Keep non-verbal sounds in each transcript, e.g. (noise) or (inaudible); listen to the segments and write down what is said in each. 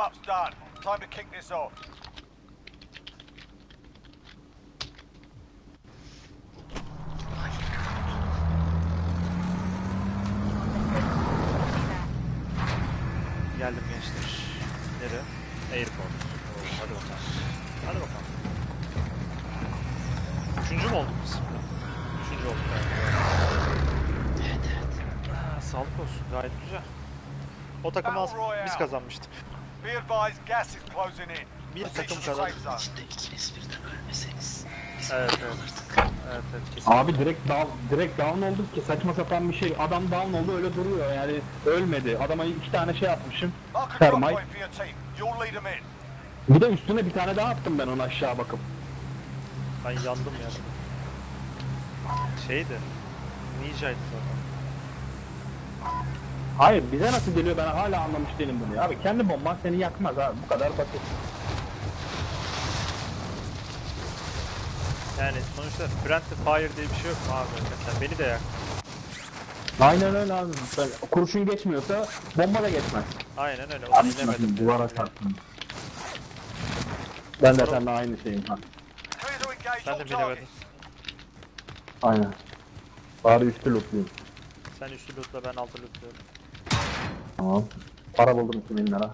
Warm up's done. Time to kick this off. Geldim gençler. Nereye? Airport. Oo, hadi bakalım. Hadi bakalım. Üçüncü mü olduk biz? Üçüncü olduk Evet evet. Ha, sağlık olsun gayet güzel. O takım az biz kazanmıştık. Be advised, gas is closing in. Bir takım kadar. İçinde ikiniz birden ölmeseniz biz Evet, evet, evet. Evet. Abi direkt down, direkt down olduk ki saçma sapan bir şey. Adam down oldu öyle duruyor yani ölmedi. Adama iki tane şey atmışım. İn. Bir de üstüne bir tane daha attım ben ona aşağı bakıp. Ben yandım ya. Şeydi. Ninja'ydı zaten. Hayır bize nasıl geliyor ben hala anlamış değilim bunu ya. Abi kendi bomban seni yakmaz abi bu kadar basit. Yani sonuçta friendly fire diye bir şey yok mu abi? Mesela beni de yak. Aynen öyle abi. Ben- kurşun geçmiyorsa bomba da geçmez. Aynen öyle. Onu bilemedim. Duvara çarptım. Ben de seninle aynı şeyim ha. Ben de bilemedim. Aynen. Bari üstü lootluyum. Sen üstü lootla ben altı lootluyorum. Tamam. Para buldum 2000 lira.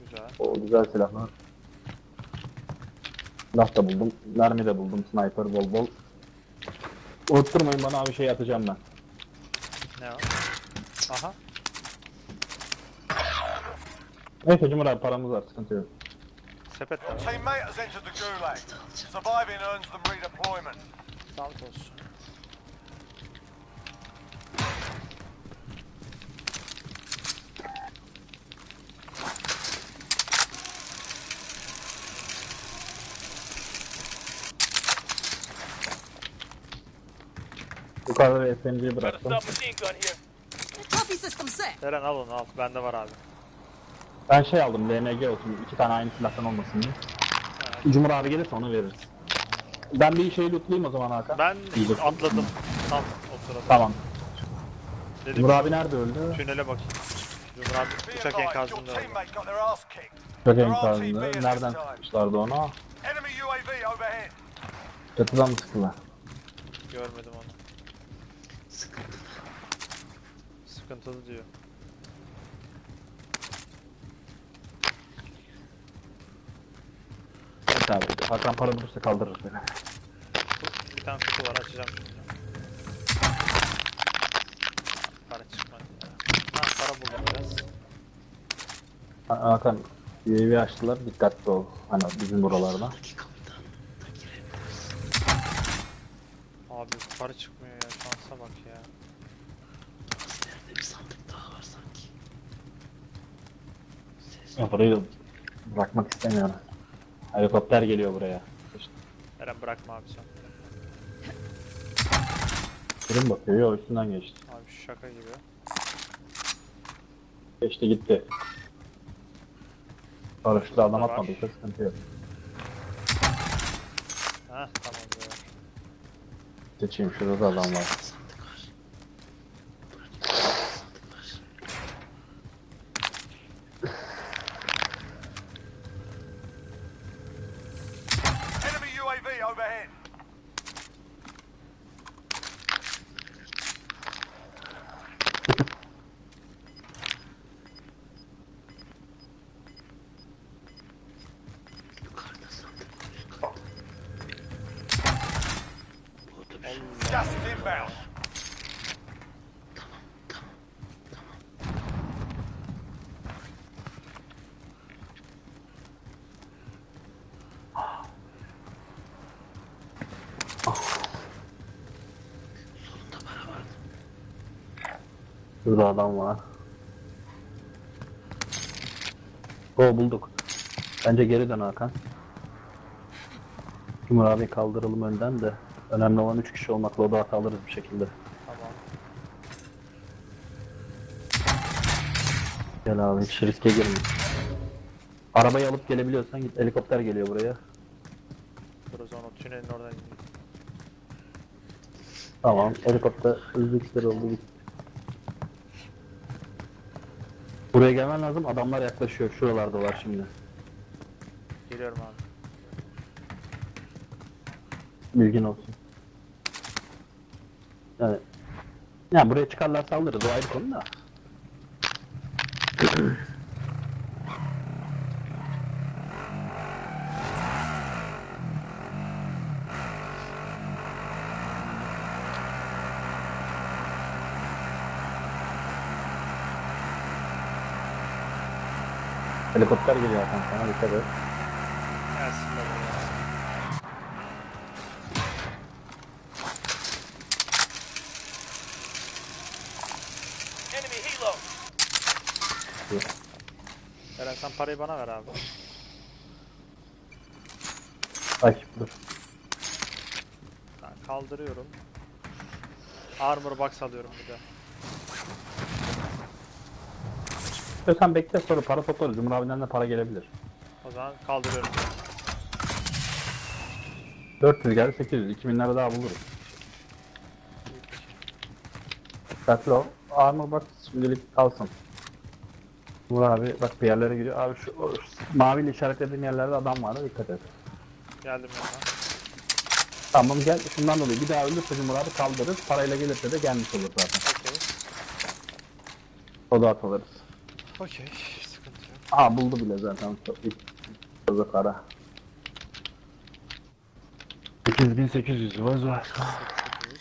Güzel. O güzel silahlar. Silah da buldum. Mermi de buldum. Sniper bol bol. Unutturmayın bana abi şey atacağım ben. Ne o? Aha. Neyse Cumhur abi paramız var sıkıntı yok. Sepet de var. teammate has entered the gulag. Surviving earns them redeployment. Sağlık olsun. Yukarıda bir SMG'yi bıraktım. Eren al onu al. Bende var abi. Ben şey aldım LNG olsun. iki tane aynı silahtan olmasın diye. Ha. Cumhur abi gelirse onu veririz. Ben bir şey lootlayayım o zaman Hakan. Ben İyi. atladım. Tam o sırada. Tamam. Dedim Cumhur abi nerede öldü? tünele bakayım. Cumhur abi uçak enkazında öldü. They're enkazında. Nereden sıkmışlardı overhead. Çatıdan mı sıktılar? Görmedim onu. Sıkıntılı. Sıkıntılı diyor. Evet abi. Hakan para bulursa kaldırır beni. Bir tane kutu var açacağım. Para çıkmadı. Ha para buldum biraz. Ha- Hakan UAV açtılar. Dikkatli ol. Hani bizim buralarda. Abi para çıkmıyor ya şansa bak ya. Az ileride bir sandık daha var sanki. Ses Ya burayı bırakmak istemiyorum. Helikopter geliyor buraya. Eren bırakma abi sen. Birim bakıyor. Yok üstünden geçti. Abi şaka gibi. Geçti gitti. Paraşütle adam Var. atmadıysa sıkıntı yok. Heh tamam. Seçeyim şurada da adam var. sandık var. Burada sandık var. Enemy UAV overhead. Yukarıda sandık var. Yukarıda. Burada bir şey. Gas is inbound. Tamam. Tamam. Tamam. Solunda para vardı. Şurada adam var. O bulduk. Bence geri dön Hakan. Cumhur abi kaldıralım önden de. Önemli olan 3 kişi olmakla o da hata alırız bir şekilde. Tamam. Gel abi hiç riske girme. Arabayı alıp gelebiliyorsan git helikopter geliyor buraya. Dur o zaman o tünelin oradan gidiyor. Tamam helikopter hızlı oldu gitti. Buraya gelmen lazım. Adamlar yaklaşıyor. Şuralardalar şimdi. Geliyorum abi. Bilgin olsun. Yani, yani buraya çıkarlarsa alırız. O ayrı konu da. Helikopter geliyor Hakan sana dikkat et. Gelsin baba helo. Eren sen parayı bana ver abi. Ay dur. Ben kaldırıyorum. Armor box alıyorum bir de. İstiyorsan bekle sonra para toplarız. Cumhur abiden de para gelebilir. O zaman kaldırıyorum. 400 geldi 800. 2000 lira daha buluruz. Dikkatli ol. Armor bak şimdilik kalsın. Cumhur abi bak bir yerlere gidiyor. Abi şu, o, şu maviyle işaretlediğim yerlerde adam var. Dikkat et. Geldim yanına. Tamam gel şundan dolayı bir daha ölürse Cumhur abi kaldırırız. Parayla gelirse de gelmiş olur zaten. Okey. O da alırız. Okey. Sıkıntı yok. Aa buldu bile zaten. Fazla para. 8800 var var. 800.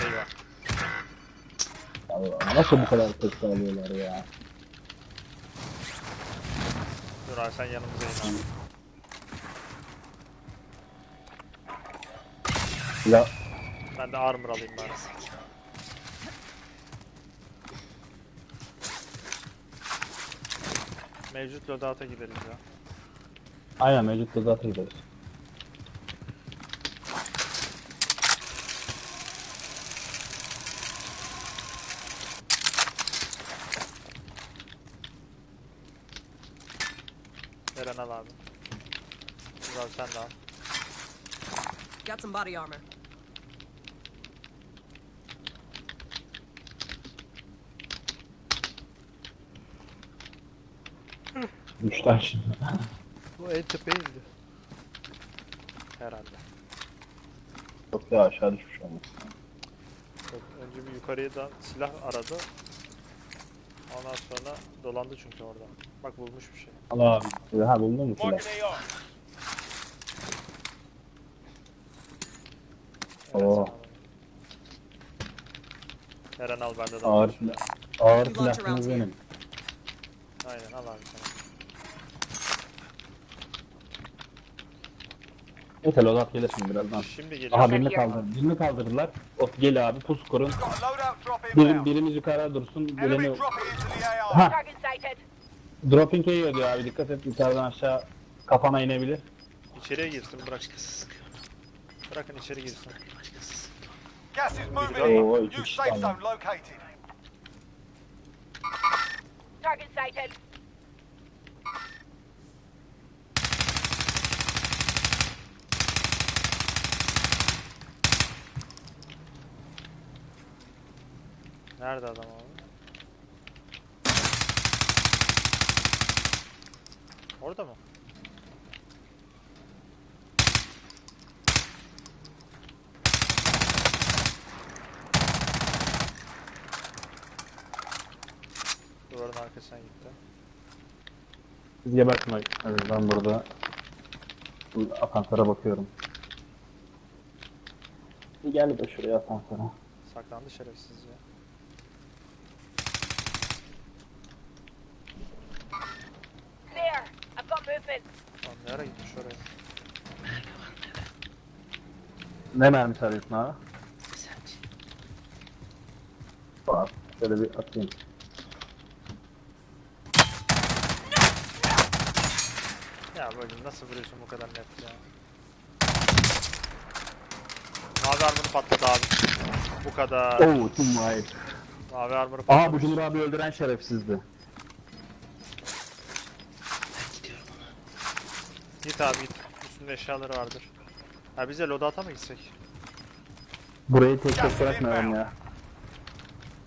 Eyvah. Allah, Nasıl bu kadar ses alıyorlar ya? Abi sen yanımıza in abi. Ya Ben de armor alayım bari. Mevcut loadout'a gideriz ya. aynen mevcut zaten gideriz. Eren al abi. Abi sen de al. Got some body armor. Düşler şimdi. Bu en tepe indi. Herhalde. Çok daha aşağı düşmüş. Yok, önce bir yukarıya da silah aradı. Ondan sonra dolandı çünkü orada. Bak bulmuş bir şey. Allah abi. Ha buldun mu silah? Marking AR. Eren, Oo. al. Eren al bende de Ağır var. silah. Ağır silahınız benim. Aynen al abi sen. Neyse loadout gelir şimdi birazdan. Şimdi geliyor. Aha birini kaldırdı. Birini kaldırdılar. Of gel abi pus kurun. Birim, birimiz yukarıda dursun. AR. Ha dropping yiyor diyor abi dikkat et yukarıdan aşağı kafana inebilir. İçeriye girsin bırak. Bırakın içeri girsin. Gas is moving New safe zone located. Target sighted. Nerede adam abi? Orada mı? Duvarın arkasına gitti. Siz gebertin Hadi ben burada bu asansöre bakıyorum. Bir gel de şuraya asansöre. Saklandı şerefsiz ya. Lan ne ara gitmiş oraya? Ne mermisi arıyorsun abi? Bak şöyle bir atayım. Ya böyle nasıl vuruyorsun bu kadar net ya? Mavi armor'u patladı abi. Bu kadar. Oo tüm vay. Mavi armor'u Aha bu patladı. Cumhur abi öldüren şerefsizdi. Git abi git. Üstünde eşyaları vardır. Ha bize loadout'a mı gitsek? Burayı tek tek bırakmayalım ya.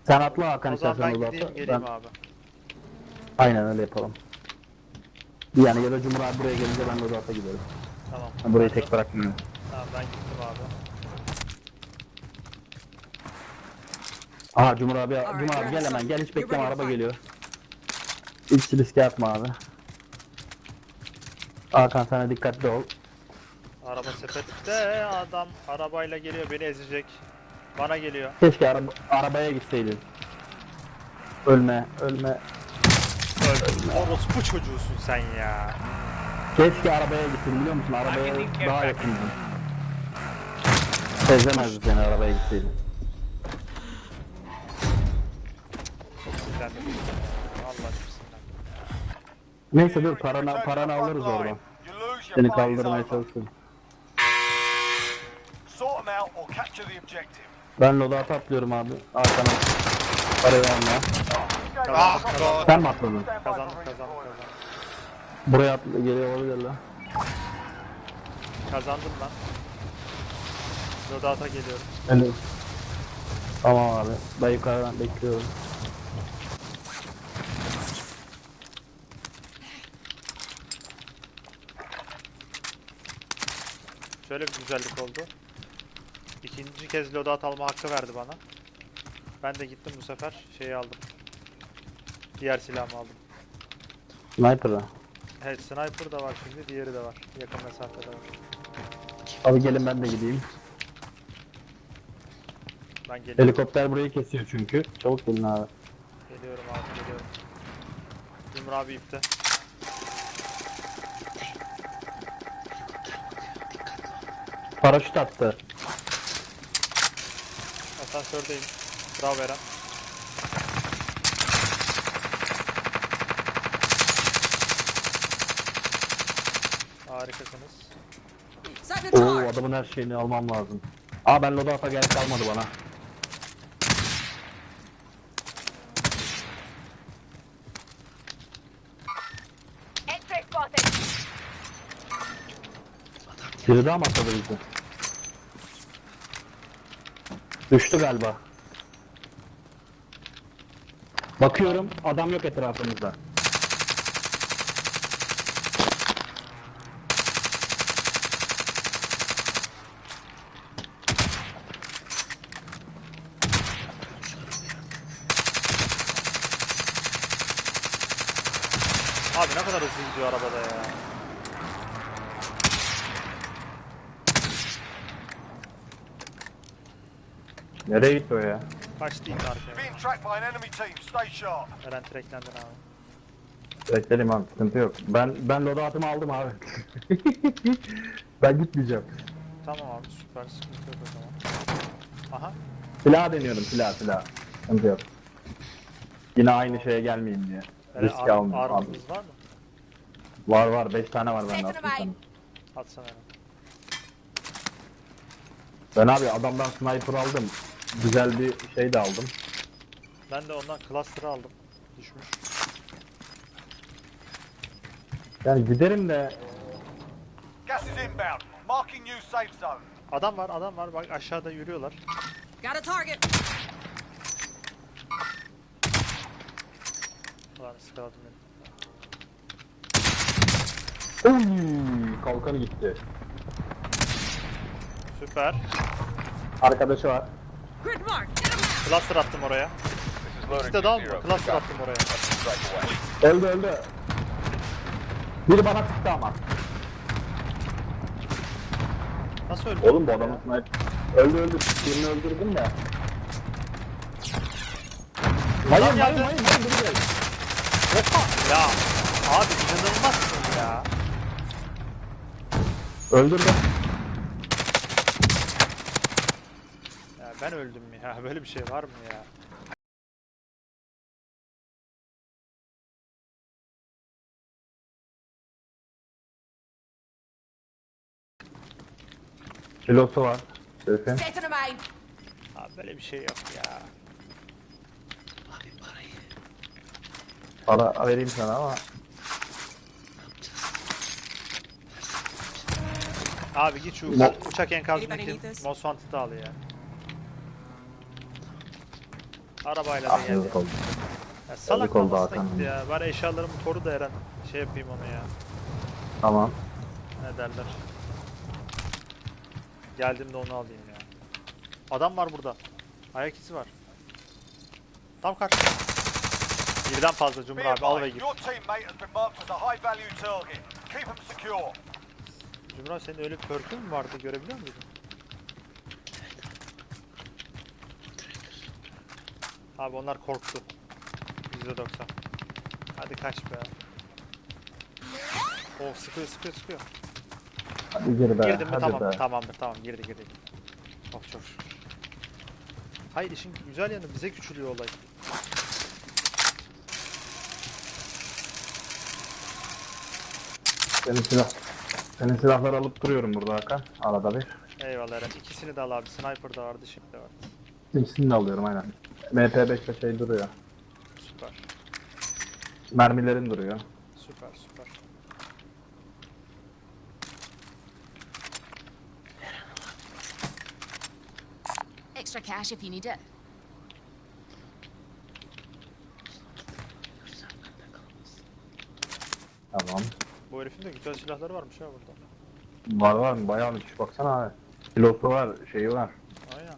Sen atla Hakan O zaman istersen ben o gideyim geleyim Ben... abi. Aynen öyle yapalım. Yani ya da Cumhur abi buraya gelince ben de o zaten giderim. Tamam. Ben burayı tek bırakmıyorum. Tamam ben gittim abi. Aha Cumhur abi, Cumhur abi gel hemen gel hiç bekleme araba geliyor. Hiç riske atma abi. Hakan sana dikkatli ol. Araba sepette adam arabayla geliyor beni ezecek. Bana geliyor. Keşke araba, arabaya gitseydin. Ölme, ölme. Öldüm. Orospu çocuğusun sen ya. Keşke arabaya gittin biliyor musun? Arabaya daha yakındın. Sezemezdi seni arabaya gitseydin. Çok sinirlendim. Allah. Neyse dur paranı, paranı alırız oradan. Seni kaldırmaya çalışıyorum. Sort them out or capture the objective. Ben loadout'a atlıyorum abi. Hakan'a parayı verme. Ah. Sen mi atladın? Buraya atla, geliyor olabilirler. Kazandım lan. Loadout'a geliyorum. Öyle. Tamam abi. Ben yukarıdan bekliyorum. Şöyle bir güzellik oldu. İkinci kez loadout alma hakkı verdi bana. Ben de gittim bu sefer şeyi aldım. Diğer silahımı aldım. Sniper'da. Evet sniper da var şimdi diğeri de var. Yakın mesafede var. Abi gelin ben de gideyim. Ben geliyorum. Helikopter burayı kesiyor çünkü. Çabuk gelin abi. Geliyorum abi geliyorum. Cumhur abi ipte. Paraşüt attı. Asansördeyim. Bravo Eren. Harikasınız. Oo adamın her şeyini almam lazım. Aa ben loadout'a gerek kalmadı bana. Biri daha bizi? Düştü galiba. Bakıyorum adam yok etrafımızda. Abi ne kadar hızlı gidiyor arabada ya. Nereye gitti o ya? Kaçtı indi arkaya. Being tracked by an enemy team. Stay sharp. Eren treklendin abi. Bekleyelim abi sıkıntı yok. Ben ben loadout'ımı aldım abi. (laughs) ben gitmeyeceğim. Tamam abi süper sıkıntı yok o zaman. Aha Silah deniyorum silah silah. Sıkıntı yok. Yine aynı şeye gelmeyeyim diye. Eren Risk ar almayayım abi. armamız var mı? Var var 5 tane var bende attım sana. Atsana Eren. Ben abi adamdan sniper aldım. Güzel bir şey de aldım. Ben de ondan cluster aldım. Düşmüş. Yani giderim de Gas is inbound. Marking new safe zone. Adam var adam var bak aşağıda yürüyorlar. Got a target. Ulan ıskaladım beni. Oy, kalkanı gitti. Süper. Arkadaşı var. Cluster attım oraya. İkisi de dal mı? Cluster attım oraya. Öldü öldü. Biri bana sıktı ama. Nasıl öldü? Oğlum bu adamın sniper. Öldü öldü. Birini öldürdüm de. Hayır hayır hayır geldi. hayır. dur gel. Ya abi inanılmazsın ya. Öldürdüm. Ben öldüm ya. (laughs) Böyle bir şey var mı ya? Kilosu var. Şerifin. Abi böyle bir şey yok ya. Abi parayı Para vereyim sana ama. ne yapacağız? Abi git şu uçak enkazındaki? Most Wanted'ı al ya. Arabayla da Ah geldi. yazık oldu. Ya salak Yazık oldu Hakan. gitti ya. Bari eşyalarımı koru da Eren. Şey yapayım onu ya. Tamam. Ne derler. Geldiğimde onu alayım ya. Adam var burada. Ayak izi var. Tam karşıda. Birden fazla Cumhur abi al ve git. your teammate has been marked as a high value target. Keep them secure. Cumhur abi senin öyle bir perk'ün mü vardı görebiliyor muydun? Abi onlar korktu. %90. Hadi kaç be. Oh sıkıyor sıkıyor sıkıyor. Hadi gir be. Girdim mi hadi tamam be. tamamdır tamam girdi girdi. Oh çok şükür. Hayır işin güzel yanı bize küçülüyor olay. Senin silah. Senin silahları alıp duruyorum burada Hakan. Arada bir. Eyvallah Eren. İkisini de al abi. Sniper da vardı şimdi de var. İkisini de alıyorum aynen. MP5 de şey duruyor. Süper. Mermilerin duruyor. Süper süper. Extra cash if you need it. Tamam. Bu herifin de güzel silahları varmış ha burada. Var var mı? Bayağı müthiş baksana abi. Pilotu var, şeyi var. Aynen.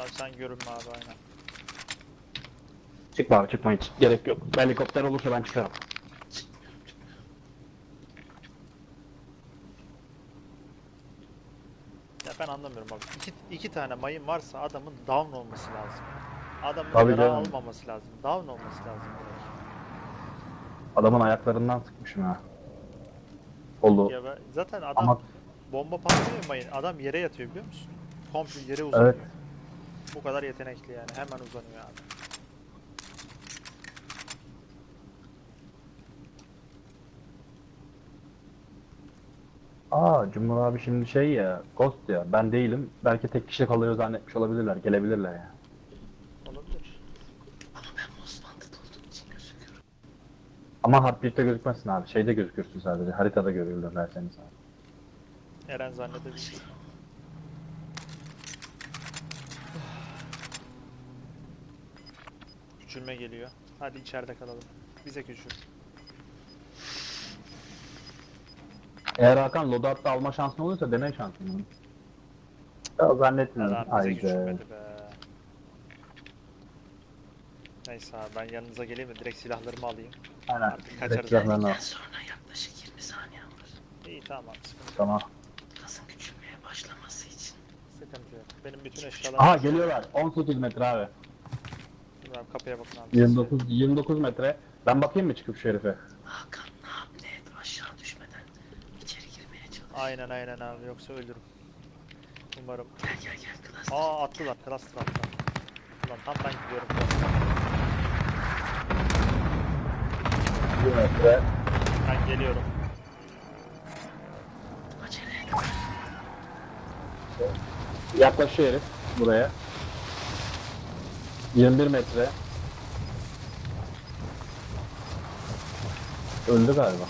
Abi sen görünme abi aynen. Çıkma abi çıkma hiç. Gerek yok. Helikopter olursa ben çıkarım. Ya ben anlamıyorum abi. İki, iki tane mayın varsa adamın down olması lazım. Adamın Tabii yara canım. almaması lazım. Down olması lazım. Adamın ayaklarından sıkmışım ha. Oldu. Ya ben- zaten adam Ama bomba patlıyor ya mayın. Adam yere yatıyor biliyor musun? Komple yere uzanıyor. evet. Bu kadar yetenekli yani. Hemen uzanıyor abi. Aa Cumhur abi şimdi şey ya, Ghost ya. Ben değilim. Belki tek kişi kalıyor zannetmiş olabilirler. Gelebilirler ya. Olabilir. Ama ben most wanted olduğum için gözüküyorum. Ama Heartbeat'te gözükmezsin abi. Şeyde gözükürsün sadece. Haritada görürler seni sadece. Eren zannedebilir. Küçülme geliyor. Hadi içeride kalalım. Bize küçül. Eğer Hakan loadout'ta alma şansın olursa dene şansını. Ya zannetmiyorum. Adam bize Haydi. küçülmedi be. Neyse abi ben yanınıza geleyim de direkt silahlarımı alayım. Aynen. Artık kaçarız Direkt silahlarını al. Geldikten sonra yaklaşık 20 saniye alır. İyi tamam sıkıntı. Tamam. Kasın küçülmeye başlaması için. sıkıntı yok. Benim bütün eşyalarım... Aha geliyorlar. 18 metre abi. Abi kapıya bakın abi. 29 29 metre. Ben bakayım mı çıkıp şu herife? Hakan ne yap ne et aşağı düşmeden içeri girmeye çalış. Aynen aynen abi yoksa ölürüm. Umarım. Gel gel gel klas. Aa attılar. Cluster attılar. Ulan tam ben gidiyorum. 1 metre. Ben geliyorum. Acele et. Yaklaşıyor herif buraya. 21 metre. Öldü galiba.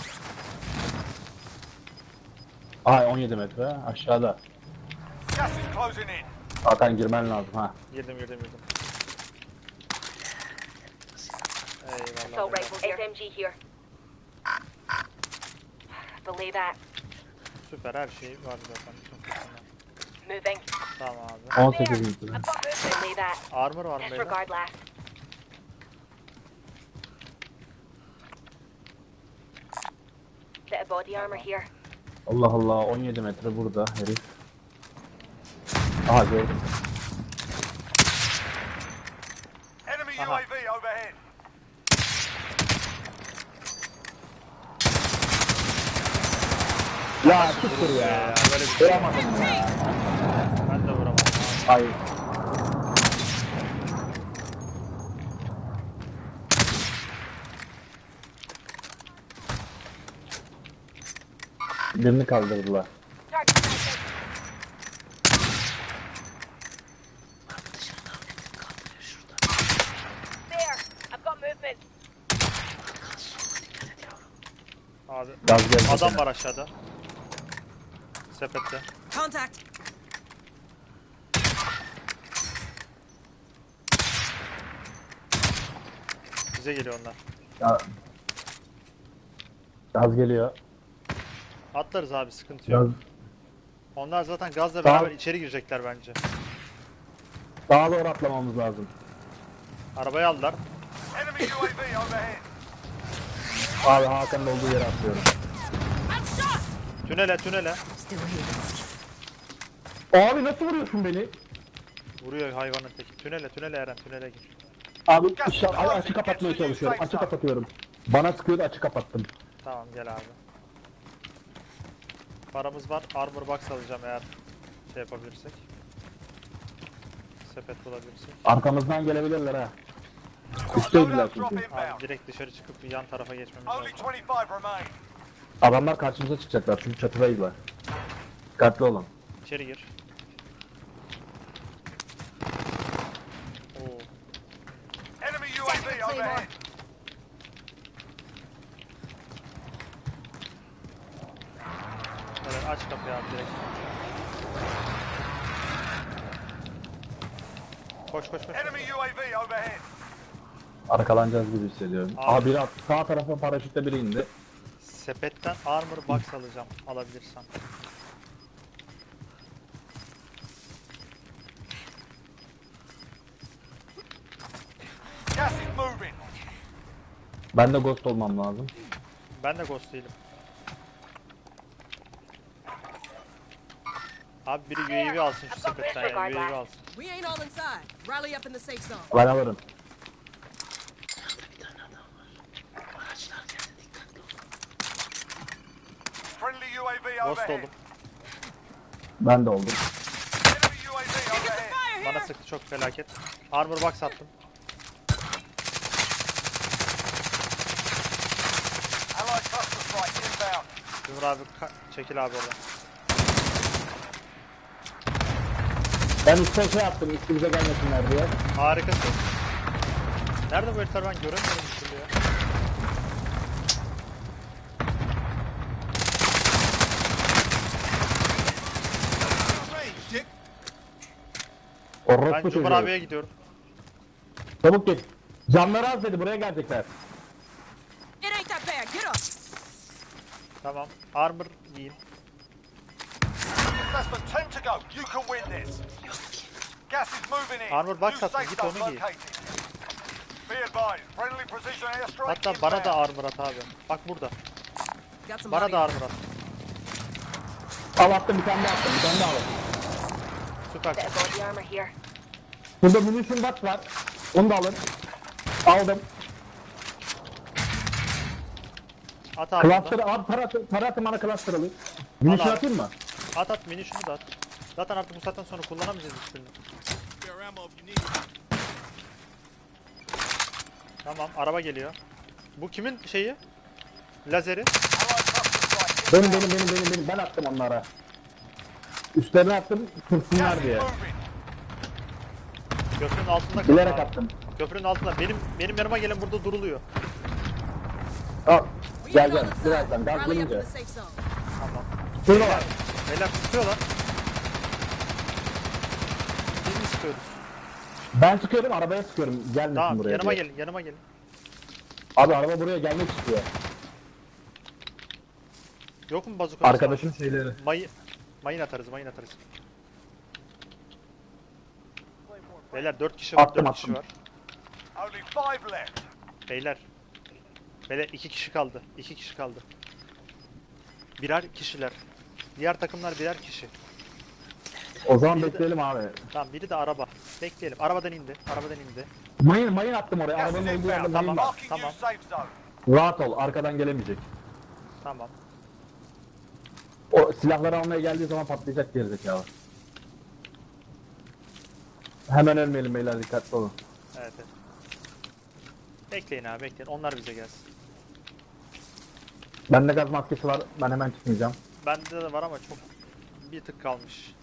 Ay 17 metre aşağıda. Gas is closing in. Hakan girmen lazım ha. Girdim girdim girdim. Eyvallah. Assault eyvallah. rifle here. SMG here. Believe that. Süper her şey var zaten. Moving. Tamam abi. 18 metre. That. Armor var mı beyler? Disregard last. Bit of body armor here. Allah Allah 17 metre burada herif. Aha gördüm. Enemy Aha. UAV overhead. Ya tuttur ya. Böyle bir şey. Ya. Ay. Birini kaldırdılar. Abi Gaz geldi. adam var aşağıda. Sepette. Contact. Bize geliyor onlar. Ya- Gaz geliyor. Atlarız abi sıkıntı yok. Gaz. Onlar zaten gazla Tamam. beraber içeri girecekler bence. Sağa doğru atlamamız lazım. Arabayı aldılar. Enemy UAV overhead. Abi Hakan'ın olduğu yere atlıyorum. Tünele tünele. Still here. Abi nasıl vuruyorsun beni? Vuruyor hayvanın teki. Tünele tünele Eren tünele gir. Abi işte açı kapatmaya çalışıyorum. Açı kapatıyorum. Bana sıkıyordu açı kapattım. Tamam gel abi. Paramız var. Armor box alacağım eğer şey yapabilirsek. Sepet bulabilirsek. Arkamızdan gelebilirler ha. Drop çünkü. Abi direkt dışarı çıkıp yan tarafa geçmemiz lazım. 25 remain. Adamlar karşımıza çıkacaklar çünkü çatıdaydılar. Dikkatli olun. İçeri gir. Oo. Enemy Sector UAV Claymore. overhead. Evet aç kapıyı abi direkt. Koş koş koş. Enemy UAV overhead. Arkalanacağız gibi hissediyorum. Abi. Aa biri at- sağ tarafa paraşütle biri indi. Sepetten armor box alacağım alabilirsem. Gas is moving. Ben de ghost olmam lazım. Ben de ghost değilim. Abi biri UAV alsın şu sepetten ya UAV alsın. We ain't all inside. Rally up in the safe zone. Ben alırım. Sağda bir tane adam var. Araçlar geldi dikkatli olun. Friendly UAV Ghost oldum. Ben de oldum. Bana sıktı çok felaket. Armor box attım. Cumhur abi çekil abi oradan. Ben üstte şey yaptım üstümüze gelmesinler diye. Harikasın. Nerede bu herifler ben göremiyorum türlü ya. Ben Orospu Cumhur çocuğu. abiye gidiyorum. Çabuk git. Camları az dedi buraya gelecekler. It ain't that bad. Get up. Tamam. Armor giyin. Less than 10 to go. You can win this. Gas is moving in. Armor box New attım, safe git zone onu giy. located. Be advised, friendly precision airstrike Hatta bana da inbound. armor at abi. Bak burada. Got some Bana da armor. at. Al attım bir tane daha attım bir tane daha alın. Süper. Burada munition box var. Onu da alın. Aldım. At abi. Cluster burada. abi para, para atın bana cluster alın. Munition abi. atayım mı? At at mini şunu da at. Zaten artık bu saatten sonra kullanamayacağız hiçbirini. Tamam araba geliyor. Bu kimin şeyi? Lazeri. Benim benim benim benim benim ben attım onlara. Üstlerine attım is diye. Köprünün altında kaldı Bilerek abi. attım. Köprünün altında. Benim benim yanıma gelin burada duruluyor. Al. Gel gel birazdan safe zone. Tamam. Şurada var. Beyler sıkıyorlar. Biz mi sıkıyoruz? Ben sıkıyorum arabaya sıkıyorum. Gelmesin Tamam buraya yanıma diye. gelin yanıma gelin. Abi araba buraya gelmek istiyor. Yok mu bazuka? Arkadaşın şeyleri. Mayı, mayın atarız mayın atarız. Beyler 4 kişi var Attım, 4 kişi attım. var. Only five left. Beyler. Beyler 2 kişi kaldı. 2 kişi kaldı. Birer kişiler. Diğer takımlar birer kişi. O zaman Biri de- bekleyelim abi. Tamam biri de araba. Bekleyelim. Arabadan indi. Arabadan indi. Mayın mayın attım oraya. Gas is Arabanın olduğu yerde inbound. mayın var. Marking Tamam. safe zone. Rahat ol arkadan gelemeyecek. Tamam. O silahları almaya geldiği zaman patlayacak gerizekalı. Hemen ölmeyelim beyler dikkatli olun. Evet evet. Bekleyin abi bekleyin. Onlar bize gelsin. Bende gaz maskesi var. Ben hemen çıkmayacağım. Bende de var ama çok bir tık kalmış.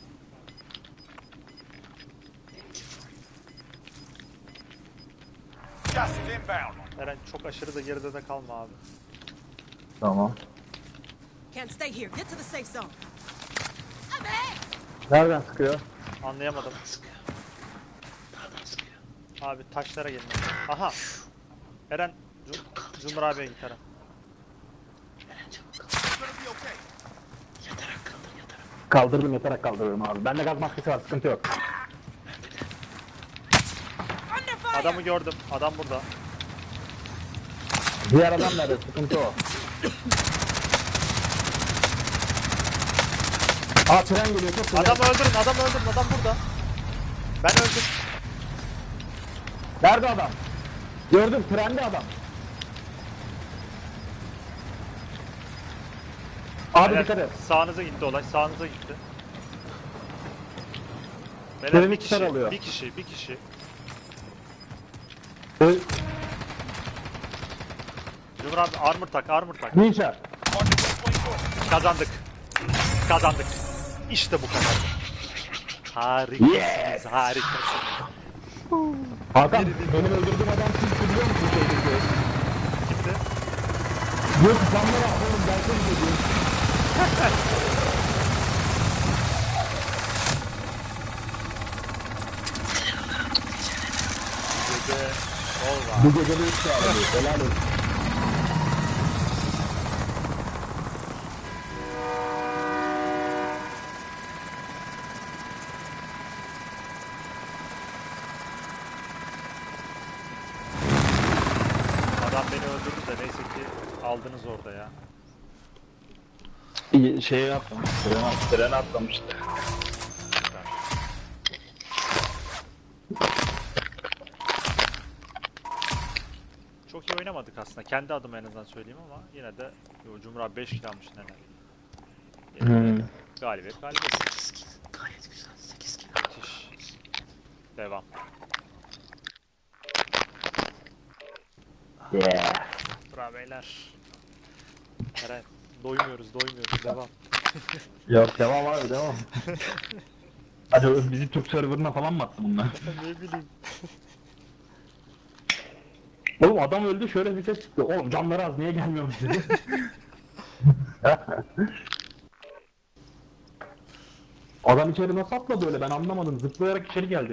Eren çok aşırı da geride de kalma abi. Tamam. Can't stay here. Get to the safe zone. Nereden sıkıyor? Anlayamadım. Sıkıyor. Dağdan sıkıyor. Abi taşlara gelin. Aha. Eren Cum- Cumhur abiye git Eren. Eren çabuk kaldır. Yatarak kaldır yatarak. Kaldırdım yatarak kaldırıyorum abi. Bende gaz maskesi var sıkıntı yok. Under fire. Adamı gördüm. Adam burada. Diğer adam nerede? Sıkıntı o. Aa tren geliyor çok. Adamı öldürün. Adamı öldürün. Adam burada. Ben öldüm. Nerede adam? Gördüm trende adam. Abi Beyler, dikkat et. Sağınıza gitti olay. Sağınıza gitti. Beyler Treni bir kişi, tutar alıyor. bir kişi, bir kişi. Ö- Cumhur abi armor tak, armor tak. Ninja. Kazandık. Kazandık. İşte bu kadar. Harikasınız, harikasınız. Hakan benim öldürdüğüm adam kim biliyor musun şeydeki? Kimdi? Yok camlara oğlum gelsene diyor. (laughs) Gece ol var. Bu gece de üç abi. Helal olsun. Adam beni öldürdü de neyse ki aldınız orada ya. İyi, Şeye atlamış. Trene, trene atlamıştı. Çok iyi oynamadık aslında. Kendi adıma en azından söyleyeyim ama yine de Yo, Cumhur abi 5 kill almış neler. Hmm. Galibiyet galibiyet. 8 kill. Gayet güzel. 8 kill. Müthiş. Devam. Yeah. Bravo beyler. Eren doymuyoruz doymuyoruz devam. (laughs) Yok devam abi devam. Hadi bizi Türk serverına falan mı attı bunlar? (laughs) ne bileyim. Oğlum adam öldü şöyle bir ses çıktı. Oğlum camları az niye gelmiyormuş (laughs) dedi. adam içeri nasıl atladı öyle ben anlamadım. Zıplayarak içeri geldi.